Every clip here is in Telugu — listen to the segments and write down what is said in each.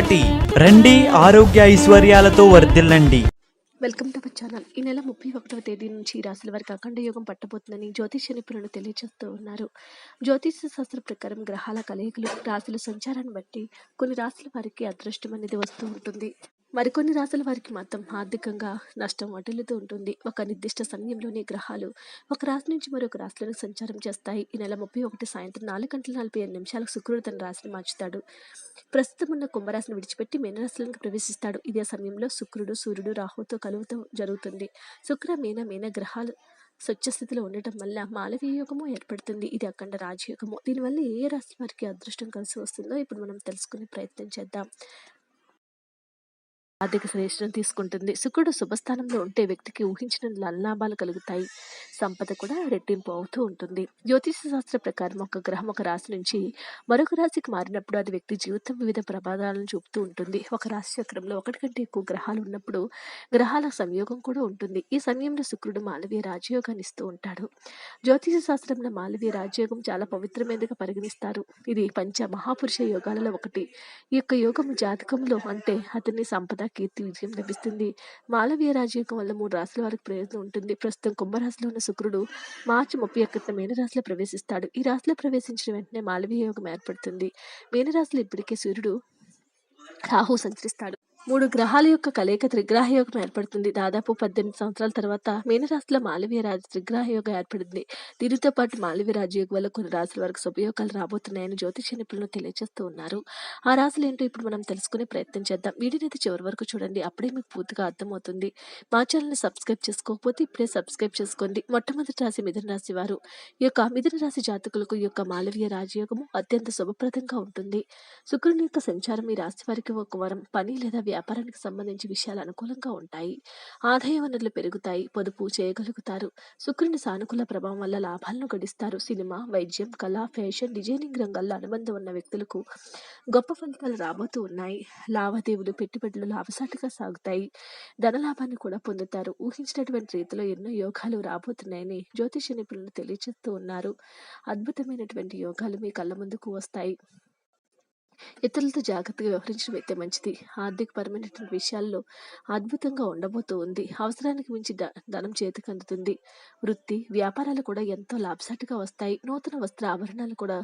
రండి ఆరోగ్య ఐశ్వర్యాలతో వర్ధిల్లండి. Welcome to my channel. ఈ నెల ముప్పై ఒకటవ తేదీ నుంచి రాశుల వారికి అఖండ యోగం పట్టబోతుందని జ్యోతిష నిపుణులు తెలియజేస్తూ ఉన్నారు. జ్యోతిష శాస్త్ర ప్రకారం గ్రహాల కలయికలు రాశుల సంచారాన్ని బట్టి కొన్ని రాశుల వారికి అదృష్టం అనేది వస్తూ ఉంటుంది. మరికొన్ని రాశుల వారికి మాత్రం ఆర్థికంగా నష్టం వడ్డీలుతూ ఉంటుంది. ఒక నిర్దిష్ట సమయంలోనే గ్రహాలు ఒక రాశి నుంచి మరొక రాశిలోకి సంచారం చేస్తాయి. ఈ నెల ముప్పై ఒకటి సాయంత్రం నాలుగు గంటల నలభై ఐదు నిమిషాలకు శుక్రుడు తన రాశిని మార్చుతాడు. ప్రస్తుతం ఉన్న కుంభరాశిని విడిచిపెట్టి మీనరాశిలోకి ప్రవేశిస్తాడు. ఇదే సమయంలో శుక్రుడు సూర్యుడు రాహుతో కలువుతూ జరుగుతుంది. శుక్ర మీన మీన గ్రహాలు స్వచ్ఛ స్థితిలో ఉండటం వల్ల మాలవీయ యోగము ఏర్పడుతుంది. ఇది అఖండ రాజయోగము. దీనివల్ల ఏ రాశి వారికి అదృష్టం కలిసి వస్తుందో ఇప్పుడు మనం తెలుసుకునే ప్రయత్నం చేద్దాం. ఆర్థిక శ్రేష్టం తీసుకుంటుంది. శుక్రుడు శుభస్థానంలో ఉంటే వ్యక్తికి ఊహించిన లాభాలు కలుగుతాయి. సంపద కూడా రెట్టింపు అవుతూ ఉంటుంది. జ్యోతిష శాస్త్ర ప్రకారం ఒక గ్రహం ఒక రాశి నుంచి మరొక రాశికి మారినప్పుడు అది వ్యక్తి జీవితం వివిధ ప్రమాదాలను చూపుతూ ఉంటుంది. ఒక రాశి చక్రంలో ఒకటి కంటే ఎక్కువ గ్రహాలు ఉన్నప్పుడు గ్రహాల సంయోగం కూడా ఉంటుంది. ఈ సమయంలో శుక్రుడు మాలవీయ రాజయోగాన్ని ఇస్తూ ఉంటాడు. జ్యోతిష శాస్త్రంలో మాలవీయ రాజయోగం చాలా పవిత్రమైనదిగా పరిగణిస్తారు. ఇది పంచ మహాపురుష యోగాలలో ఒకటి. ఈ యొక్క యోగం జాతకంలో అంటే అతని సంపద కీర్తి విజయం లభిస్తుంది. మాలవీయ రాజయోగం వల్ల మూడు రాశుల వారికి ప్రయోజనం ఉంటుంది. ప్రస్తుతం కుంభరాశిలో ఉన్న శుక్రుడు మార్చి ముప్పై ఒకటిన మీనరాశిలో ప్రవేశిస్తాడు. ఈ రాశిలో ప్రవేశించిన వెంటనే మాలవీయ యోగం ఏర్పడుతుంది. మీనరాశిలో ఇప్పటికే సూర్యుడు రాహు సంచరిస్తాడు. మూడు గ్రహాల యొక్క కలయిక త్రిగ్రహ యోగం ఏర్పడుతుంది. దాదాపు పద్దెనిమిది సంవత్సరాల తర్వాత మీనరాశిలో మాలవీయ రాజు త్రిగ్రహ యోగం ఏర్పడింది. దీనితో పాటు మాలవీయ రాజయోగం వల్ల కొన్ని రాశుల వరకు శుభయోగాలు రాబోతున్నాయని జ్యోతిష నిపుణులు తెలియజేస్తూ ఉన్నారు. ఆ రాశులు ఏంటో ఇప్పుడు మనం తెలుసుకునే ప్రయత్నం చేద్దాం. వీడియోని అయితే చివరి వరకు చూడండి. అప్పుడే మీకు పూర్తిగా అర్థమవుతుంది. మా ఛానల్ని సబ్స్క్రైబ్ చేసుకోకపోతే ఇప్పుడే సబ్స్క్రైబ్ చేసుకోండి. మొట్టమొదటి రాశి మిథున రాశి వారు. ఈ యొక్క మిథున రాశి జాతకులకు ఈ యొక్క మాలవీయ రాజయోగము అత్యంత శుభప్రదంగా ఉంటుంది. శుక్రుని యొక్క సంచారం ఈ రాశి వారికి ఒక వరం పని లేదా వ్యాపారానికి సంబంధించి విషయాలు అనుకూలంగా ఉంటాయి. ఆదాయ వనరులు పెరుగుతాయి పొదుపు చేయగలుగుతారు. శుక్రుని సానుకూల ప్రభావం వల్ల లాభాలను గడిస్తారు. సినిమా వైద్యం కళ ఫ్యాషన్ డిజైనింగ్ రంగాల్లో అనుబంధం ఉన్న వ్యక్తులకు గొప్ప ఫలితాలు రాబోతూ ఉన్నాయి. లావాదేవీలు పెట్టుబడులు లాభసాటిగా సాగుతాయి. ధనలాభాన్ని కూడా పొందుతారు. ఊహించినటువంటి రీతిలో ఎన్నో యోగాలు రాబోతున్నాయని జ్యోతిష నిపుణులు తెలియజేస్తూ ఉన్నారు. అద్భుతమైనటువంటి యోగాలు మీ కళ్ళ ముందుకు వస్తాయి. ఇతరులతో జాగ్రత్తగా వ్యవహరించడం అయితే మంచిది. ఆర్థికపరమైనటువంటి విషయాల్లో అద్భుతంగా ఉండబోతూ ఉంది. అవసరానికి మించి ధనం చేతికి అందుతుంది. వృత్తి వ్యాపారాలు కూడా ఎంతో లాభసాటిగా వస్తాయి. నూతన వస్త్ర ఆభరణాలు కూడా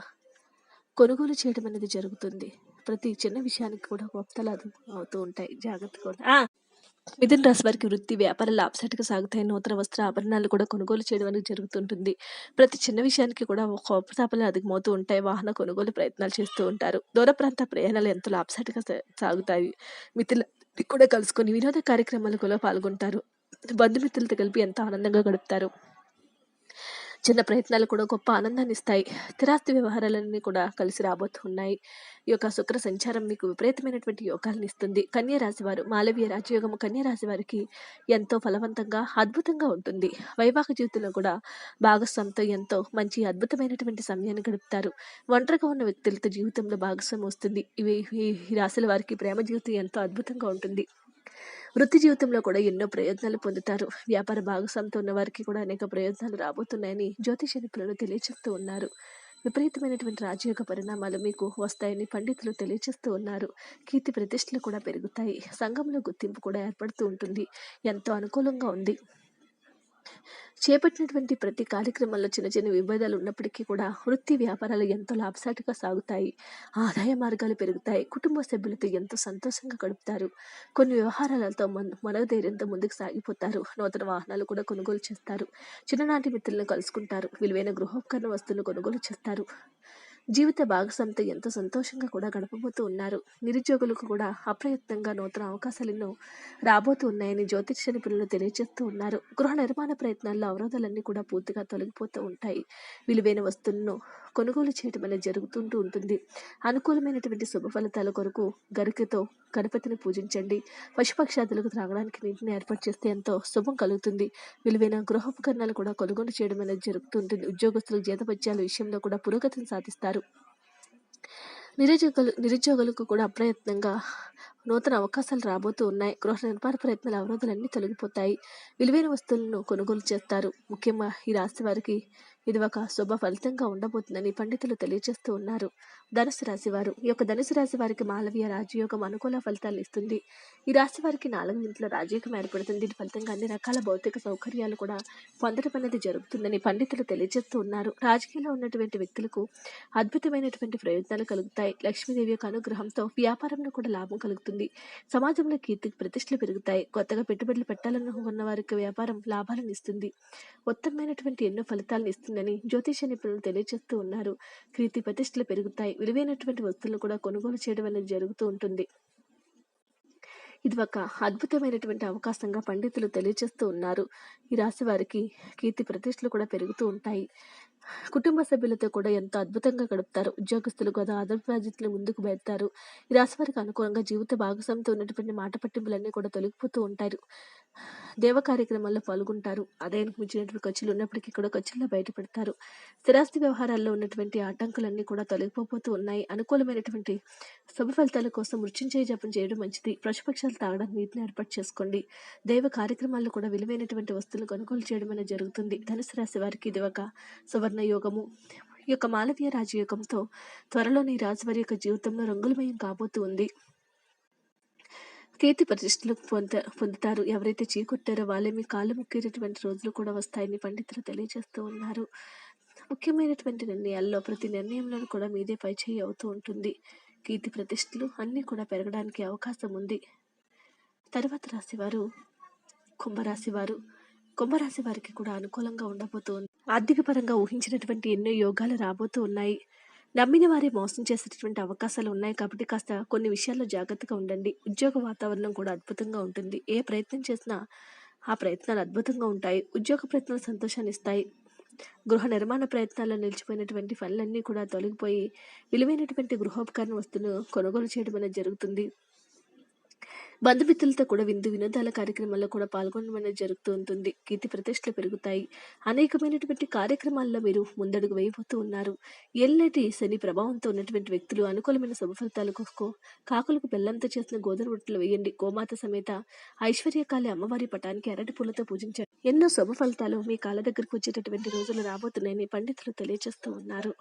కొనుగోలు చేయడం అనేది జరుగుతుంది. ప్రతి చిన్న విషయానికి కూడా గొప్పతలు అవుతూ ఉంటాయి. జాగ్రత్తగా మిథున రాశి వారికి వృత్తి వ్యాపారాలు లాభసాటిగా సాగుతాయి నూతన వస్త్ర ఆభరణాలు కూడా కొనుగోలు చేయడం అనేది జరుగుతుంటుంది. ప్రతి చిన్న విషయానికి కూడా కోపతాపాలు అధికమవుతూ ఉంటాయి. వాహన కొనుగోలు ప్రయత్నాలు చేస్తూ ఉంటారు. దూర ప్రాంత ప్రయాణాలు ఎంతో లాభసాటిగా సాగుతాయి. మిథులని కూడా కలుసుకొని వినోద కార్యక్రమాలు కూడా పాల్గొంటారు. బంధుమిత్రులతో కలిపి ఎంతో ఆనందంగా గడుపుతారు. చిన్న ప్రయత్నాలు కూడా గొప్ప ఆనందాన్ని ఇస్తాయి. స్థిరాస్తి వ్యవహారాలన్నీ కూడా కలిసి రాబోతున్నాయి. ఈ యొక్క శుక్ర సంచారం మీకు విపరీతమైనటువంటి యోగాలను ఇస్తుంది. కన్యా వారు మాలవీయ రాజయోగము కన్యరాశి వారికి ఎంతో ఫలవంతంగా అద్భుతంగా ఉంటుంది. వైవాహిక జీవితంలో కూడా భాగస్వామితో ఎంతో మంచి అద్భుతమైనటువంటి సమయాన్ని గడుపుతారు. ఒంటరిగా ఉన్న వ్యక్తులతో జీవితంలో భాగస్వామి వస్తుంది. ఇవి ఈ రాశుల వారికి ప్రేమ జీవితం ఎంతో అద్భుతంగా ఉంటుంది. వృత్తి జీవితంలో కూడా ఎన్నో ప్రయోజనాలు పొందుతారు. వ్యాపార భాగస్వామితో ఉన్న వారికి కూడా అనేక ప్రయోజనాలు రాబోతున్నాయని జ్యోతిష నిపుణులు తెలియజేస్తూ ఉన్నారు. విపరీతమైనటువంటి రాజయోగ పరిణామాలు మీకు వస్తాయని పండితులు తెలియజేస్తూ ఉన్నారు. కీర్తి ప్రతిష్టలు కూడా పెరుగుతాయి. సంఘంలో గుర్తింపు కూడా ఏర్పడుతూ ఉంటుంది. ఎంతో అనుకూలంగా ఉంది. చేపట్టినటువంటి ప్రతి కార్యక్రమంలో చిన్న చిన్న విభేదాలు ఉన్నప్పటికీ కూడా వృత్తి వ్యాపారాలు ఎంతో లాభసాటిగా సాగుతాయి. ఆదాయ మార్గాలు పెరుగుతాయి. కుటుంబ సభ్యులతో ఎంతో సంతోషంగా గడుపుతారు. కొన్ని వ్యవహారాలతో మన మనోధైర్యంతో ముందుకు సాగిపోతారు. నూతన వాహనాలు కూడా కొనుగోలు చేస్తారు. చిన్ననాటి మిత్రులను కలుసుకుంటారు. విలువైన గృహోపకరణ వస్తువులు కొనుగోలు చేస్తారు. జీవిత భాగస్వామితో ఎంతో సంతోషంగా కూడా గడపబోతూ ఉన్నారు. నిరుద్యోగులకు కూడా అప్రయత్నంగా నూతన అవకాశాలు ఎన్నో రాబోతూ ఉన్నాయని జ్యోతిష నిపుణులు తెలియజేస్తూ ఉన్నారు. గృహ నిర్మాణ ప్రయత్నాల్లో అవరోధాలన్నీ కూడా పూర్తిగా తొలగిపోతూ ఉంటాయి. విలువైన వస్తువులను కొనుగోలు చేయడం అనేది జరుగుతుంటూ ఉంటుంది. అనుకూలమైనటువంటి శుభ ఫలితాల కొరకు గరికతో గణపతిని పూజించండి. పశుపక్షాదులకు త్రాగడానికి నీటిని ఏర్పాటు చేస్తే ఎంతో శుభం కలుగుతుంది. విలువైన గృహోపకరణాలు కూడా కొనుగోలు చేయడం అనేది జరుగుతుంటుంది. ఉద్యోగస్తులకు జీతపత్యాల విషయంలో కూడా పురోగతిని సాధిస్తారు. నిరుద్యోగులు నిరుద్యోగులకు కూడా అప్రయత్నంగా నూతన అవకాశాలు రాబోతూ ఉన్నాయి. గృహ నిర్మాణ ప్రయత్నాల అవరోధాలన్నీ తొలగిపోతాయి. విలువైన వస్తువులను కొనుగోలు చేస్తారు. ముఖ్యంగా ఈ రాశి వారికి ఇది ఒక శుభ ఫలితంగా ఉండబోతుందని పండితులు తెలియజేస్తూ ఉన్నారు. ధనుసు రాశి వారు ఈ యొక్క ధనుసు రాశి వారికి మాలవీయ రాజయోగం అనుకూల ఫలితాలు ఇస్తుంది. ఈ రాశి వారికి నాలుగు ఇంట్లో రాజయోగం ఏర్పడుతుంది. దీని ఫలితంగా అన్ని రకాల భౌతిక సౌకర్యాలు కూడా పొందడం అనేది జరుగుతుందని పండితులు తెలియజేస్తూ ఉన్నారు. రాజకీయంలో ఉన్నటువంటి వ్యక్తులకు అద్భుతమైనటువంటి ప్రయోజనాలు కలుగుతాయి. లక్ష్మీదేవి యొక్క అనుగ్రహంతో వ్యాపారంలో కూడా లాభం కలుగుతుంది. సమాజంలో కీర్తి ప్రతిష్టలు పెరుగుతాయి. కొత్తగా పెట్టుబడులు పెట్టాలనుకున్న వారికి వ్యాపారం లాభాలను ఇస్తుంది. ఉత్తమమైనటువంటి ఎన్నో ఫలితాలను పెరుగుతుందని జ్యోతిష నిపుణులు తెలియజేస్తూ ఉన్నారు. కీర్తి ప్రతిష్టలు పెరుగుతాయి. విలువైనటువంటి వస్తువులను కూడా కొనుగోలు చేయడం అనేది జరుగుతూ ఉంటుంది. ఇది ఒక అద్భుతమైనటువంటి అవకాశంగా పండితులు తెలియజేస్తూ ఉన్నారు. ఈ రాశి వారికి కీర్తి ప్రతిష్టలు కూడా పెరుగుతూ ఉంటాయి. కుటుంబ సభ్యులతో కూడా ఎంతో అద్భుతంగా గడుపుతారు. ఉద్యోగస్తులు కూడా ఆదర్శ బాధ్యతలు ముందుకు పెడతారు. ఈ రాశి వారికి అనుకూలంగా జీవిత భాగస్వామితో ఉన్నటువంటి మాట పట్టింపులన్నీ కూడా తొలగిపోతూ ఉంటారు దేవ కార్యక్రమాల్లో పాల్గొంటారు. ఆదాయానికి మించినటువంటి ఖర్చులు ఉన్నప్పటికీ కూడా ఖర్చుల్లో బయటపెడతారు. స్థిరాస్తి వ్యవహారాల్లో ఉన్నటువంటి ఆటంకులన్నీ కూడా తొలగిపోతూ ఉన్నాయి. అనుకూలమైనటువంటి శుభ ఫలితాల కోసం మృత్యుంజయ జపం చేయడం మంచిది. పశుపక్షాలు తాగడానికి నీటిని ఏర్పాటు చేసుకోండి. దైవ కార్యక్రమాల్లో కూడా విలువైనటువంటి వస్తువులు కొనుగోలు చేయడం అనేది జరుగుతుంది. ధనుసు రాశి వారికి ఇది ఒక సువర్ణ యోగము. ఈ యొక్క మాలవీయ రాజయోగంతో త్వరలోని రాజు రాజువారి యొక్క జీవితంలో రంగులమయం కాబోతూ ఉంది. కీర్తి ప్రతిష్టలు పొంద పొందుతారు. ఎవరైతే చీకొట్టారో వాళ్ళే మీ కాళ్ళు ముక్కేటటువంటి రోజులు కూడా వస్తాయని పండితులు తెలియజేస్తూ ఉన్నారు. ముఖ్యమైనటువంటి నిర్ణయాల్లో ప్రతి నిర్ణయంలో కూడా మీదే పైచేయి అవుతూ ఉంటుంది. కీర్తి ప్రతిష్టలు అన్నీ కూడా పెరగడానికి అవకాశం ఉంది. తర్వాత రాశివారు కుంభరాశి వారు కుంభరాశి వారికి కూడా అనుకూలంగా ఉండబోతోంది ఆర్థిక పరంగా ఊహించినటువంటి ఎన్నో యోగాలు రాబోతూ ఉన్నాయి. నమ్మిన వారి మోసం చేసేటటువంటి అవకాశాలు ఉన్నాయి కాబట్టి కాస్త కొన్ని విషయాల్లో జాగ్రత్తగా ఉండండి. ఉద్యోగ వాతావరణం కూడా అద్భుతంగా ఉంటుంది. ఏ ప్రయత్నం చేసినా ఆ ప్రయత్నాలు అద్భుతంగా ఉంటాయి. ఉద్యోగ ప్రయత్నాలు సంతోషాన్ని ఇస్తాయి. గృహ నిర్మాణ ప్రయత్నాల్లో నిలిచిపోయినటువంటి పనులన్నీ కూడా తొలగిపోయి విలువైనటువంటి గృహోపకరణ వస్తువులు కొనుగోలు చేయడం అనేది జరుగుతుంది. బంధుమిత్రులతో కూడా విందు వినోదాల కార్యక్రమాల్లో కూడా పాల్గొనడం అనేది జరుగుతూ ఉంటుంది. కీర్తి ప్రతిష్టలు పెరుగుతాయి. అనేకమైనటువంటి కార్యక్రమాల్లో మీరు ముందడుగు వేయబోతూ ఉన్నారు. ఎల్లటి శని ప్రభావంతో ఉన్నటువంటి వ్యక్తులు అనుకూలమైన శుభ ఫలితాల కోసం కాకులకు బెల్లంతో చేసిన గోధుమ రొట్టెలు వేయండి. గోమాత సమేత ఐశ్వర్యకాళి అమ్మవారి పటానికి అరటి పూలతో పూజించండి. ఎన్నో శుభ ఫలితాలు మీ కాళ్ళ దగ్గరకు వచ్చేటటువంటి రోజులు రాబోతున్నాయని పండితులు తెలియజేస్తూ ఉన్నారు.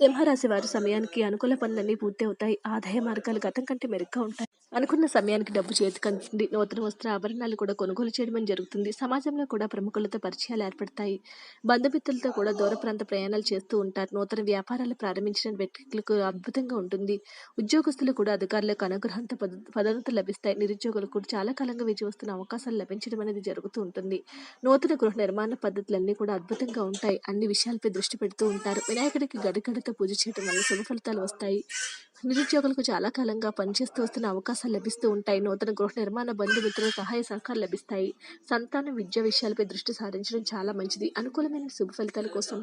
సింహరాశి వారి సమయానికి అనుకూల పనులన్నీ పూర్తి అవుతాయి. ఆదాయ మార్గాలు గతం కంటే మెరుగ్గా ఉంటాయి. అనుకున్న సమయానికి డబ్బు చేతికి అందుతుంది నూతన వస్త్ర ఆభరణాలు కూడా కొనుగోలు చేయడం జరుగుతుంది. సమాజంలో కూడా ప్రముఖులతో పరిచయాలు ఏర్పడతాయి. బంధుమిత్రులతో కూడా దూర ప్రాంత ప్రయాణాలు చేస్తూ ఉంటారు. నూతన వ్యాపారాలు ప్రారంభించిన వ్యక్తులకు అద్భుతంగా ఉంటుంది. ఉద్యోగస్తులు కూడా అధికారులకు అనుగ్రహంతో పద పదోన్నతులు లభిస్తాయి. నిరుద్యోగులకు కూడా చాలా కాలంగా విజయ వస్తున్న అవకాశాలు లభించడం అనేది జరుగుతూ ఉంటుంది. నూతన గృహ నిర్మాణ పద్ధతులన్నీ కూడా అద్భుతంగా ఉంటాయి. అన్ని విషయాలపై దృష్టి పెడుతూ ఉంటారు. వినాయకుడికి గడిగడితో పూజ చేయడం వల్ల శుభ ఫలితాలు వస్తాయి. నిరుద్యోగులకు చాలా కాలంగా పనిచేస్తూ వస్తున్న అవకాశాలు లభిస్తూ ఉంటాయి. నూతన గృహ నిర్మాణ బంధుమిత్రుల సహాయ సహకారాలు లభిస్తాయి. సంతానం విద్యా విషయాలపై దృష్టి సారించడం చాలా మంచిది. అనుకూలమైన శుభ ఫలితాల కోసం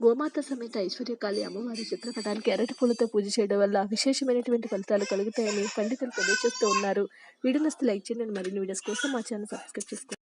గోమాత సమేత ఐశ్వర్యకాళి అమ్మవారి చిత్రపటానికి అరటి పూలతో పూజ చేయడం వల్ల విశేషమైనటువంటి ఫలితాలు కలుగుతాయని పండితులు తెలియజేస్తూ ఉన్నారు. వీడియోస్ లైక్ చేయండి. మరిన్ని వీడియోస్ కోసం మా ఛానల్ సబ్స్క్రైబ్ చేసుకోండి.